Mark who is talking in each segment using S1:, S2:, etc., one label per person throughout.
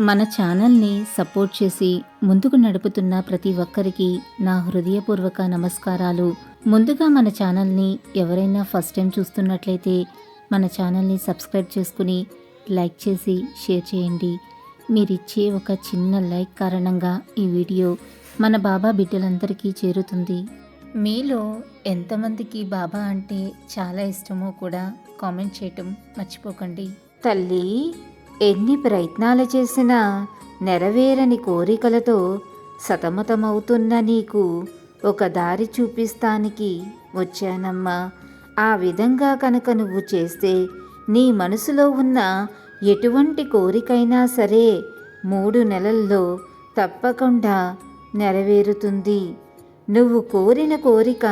S1: మన ఛానల్ని సపోర్ట్ చేసి ముందుకు నడుపుతున్న ప్రతి ఒక్కరికి నా హృదయపూర్వక నమస్కారాలు. ముందుగా మన ఛానల్ని ఎవరైనా ఫస్ట్ టైం చూస్తున్నట్లయితే మన ఛానల్ని సబ్స్క్రైబ్ చేసుకుని లైక్ చేసి షేర్ చేయండి. మీరిచ్చే ఒక చిన్న లైక్ కారణంగా ఈ వీడియో మన బాబా బిడ్డలందరికీ చేరుతుంది. మీలో ఎంతమందికి బాబా అంటే చాలా ఇష్టమో కూడా కామెంట్ చేయటం మర్చిపోకండి. తల్లి ఎన్ని ప్రయత్నాలు చేసినా నెరవేరని కోరికలతో సతమతమవుతున్న నీకు ఒక దారి చూపిస్తానికి వచ్చానమ్మా. ఆ విధంగా కనుక నువ్వు చేస్తే నీ మనసులో ఉన్న ఎటువంటి కోరికైనా సరే మూడు నెలల్లో తప్పకుండా నెరవేరుతుంది. నువ్వు కోరిన కోరిక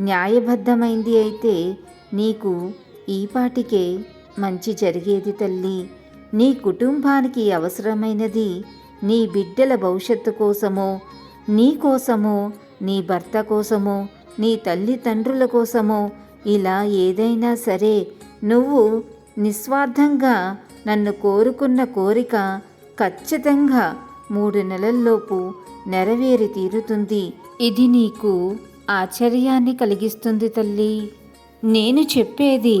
S1: న్యాయబద్ధమైంది అయితే నీకు ఈపాటికే మంచి జరిగేది తల్లి. నీ కుటుంబానికి అవసరమైనది నీ బిడ్డల భవిష్యత్తు కోసమో నీ కోసమో నీ భర్త కోసమో నీ తల్లిదండ్రుల కోసమో ఇలా ఏదైనా సరే నువ్వు నిస్వార్థంగా నన్ను కోరుకున్న కోరిక ఖచ్చితంగా మూడు నెలల్లోపు నెరవేరి తీరుతుంది. ఇది నీకు ఆశ్చర్యాన్ని కలిగిస్తుంది తల్లి. నేను చెప్పేది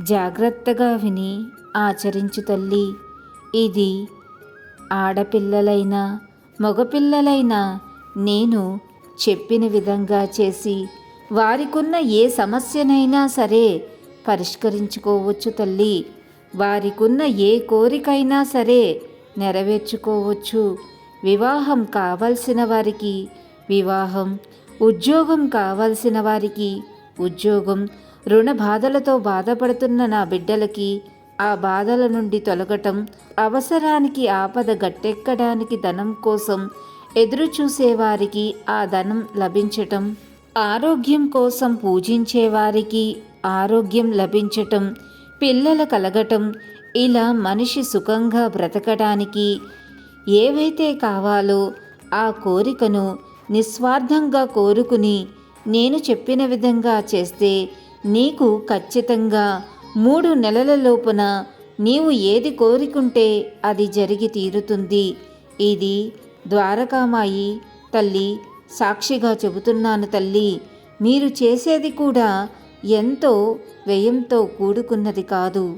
S1: జాగ్రత్తగా విని. ఆచరించు తల్లి. ఇది ఆడపిల్లలైనా మగపిల్లలైనా నేను చెప్పిన విధంగా చేసి వారికున్న ఏ సమస్యనైనా సరే పరిష్కరించుకోవచ్చు తల్లి. వారికున్న ఏ కోరికైనా సరే నెరవేర్చుకోవచ్చు. వివాహం కావలసిన వారికి వివాహం ఉద్యోగం కావలసిన వారికి ఉద్యోగం రుణ బాధలతో బాధపడుతున్న నా బిడ్డలకి ఆ బాధల నుండి తొలగటం అవసరానికి ఆపద గట్టెక్కడానికి ధనం కోసం ఎదురు చూసేవారికి ఆ ధనం లభించటం ఆరోగ్యం కోసం పూజించేవారికి ఆరోగ్యం లభించటం పిల్లల కలగటం ఇలా మనిషి సుఖంగా బ్రతకడానికి ఏవైతే కావాలో ఆ కోరికను నిస్వార్థంగా కోరుకుని నేను చెప్పిన విధంగా చేస్తే నీకు ఖచ్చితంగా మూడు నెలల లోపున నీవు ఏది కోరికుంటే అది జరిగి తీరుతుంది. ఇది ద్వారకామాయి తల్లి సాక్షిగా చెబుతున్నాను తల్లి. మీరు చేసేది కూడా ఎంతో వ్యయంతో కూడుకున్నది కాదు.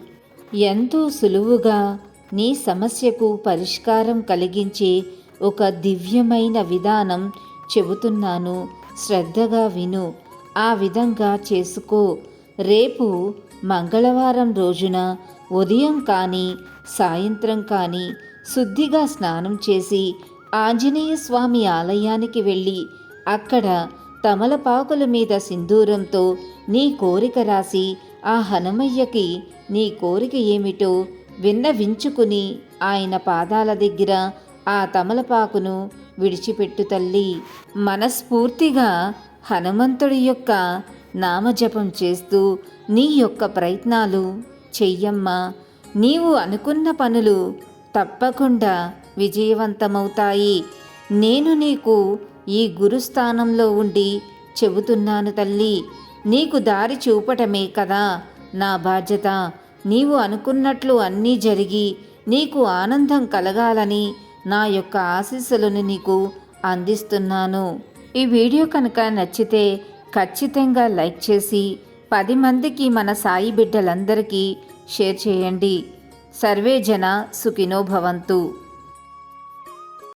S1: ఎంతో సులువుగా నీ సమస్యకు పరిష్కారం కలిగించే ఒక దివ్యమైన విధానం చెబుతున్నాను. శ్రద్ధగా విను. ఆ విధంగా చేసుకో. రేపు మంగళవారం రోజున ఉదయం కానీ సాయంత్రం కానీ శుద్ధిగా స్నానం చేసి ఆంజనేయ స్వామి ఆలయానికి వెళ్ళి అక్కడ తమలపాకుల మీద సింధూరంతో నీ కోరిక రాసి ఆ హనుమయ్యకి నీ కోరిక ఏమిటో విన్నవించుకుని ఆయన పాదాల దగ్గర ఆ తమలపాకును విడిచిపెట్టు తల్లి. మనస్ఫూర్తిగా హనుమంతుడి యొక్క నామజపం చేస్తూ నీ యొక్క ప్రయత్నాలు చెయ్యమ్మా. నీవు అనుకున్న పనులు తప్పకుండా విజయవంతమవుతాయి. నేను నీకు ఈ గురుస్థానంలో ఉండి చెబుతున్నాను తల్లి. నీకు దారి చూపటమే కదా నా బాధ్యత. నీవు అనుకున్నట్లు అన్నీ జరిగి నీకు ఆనందం కలగాలని నా యొక్క ఆశీస్సులను నీకు అందిస్తున్నాను. ఈ వీడియో కనుక నచ్చితే ఖచ్చితంగా లైక్ చేసి పది మందికి మన సాయి బిడ్డలందరికీ షేర్ చేయండి. సర్వే జన సుఖినో భవంతు.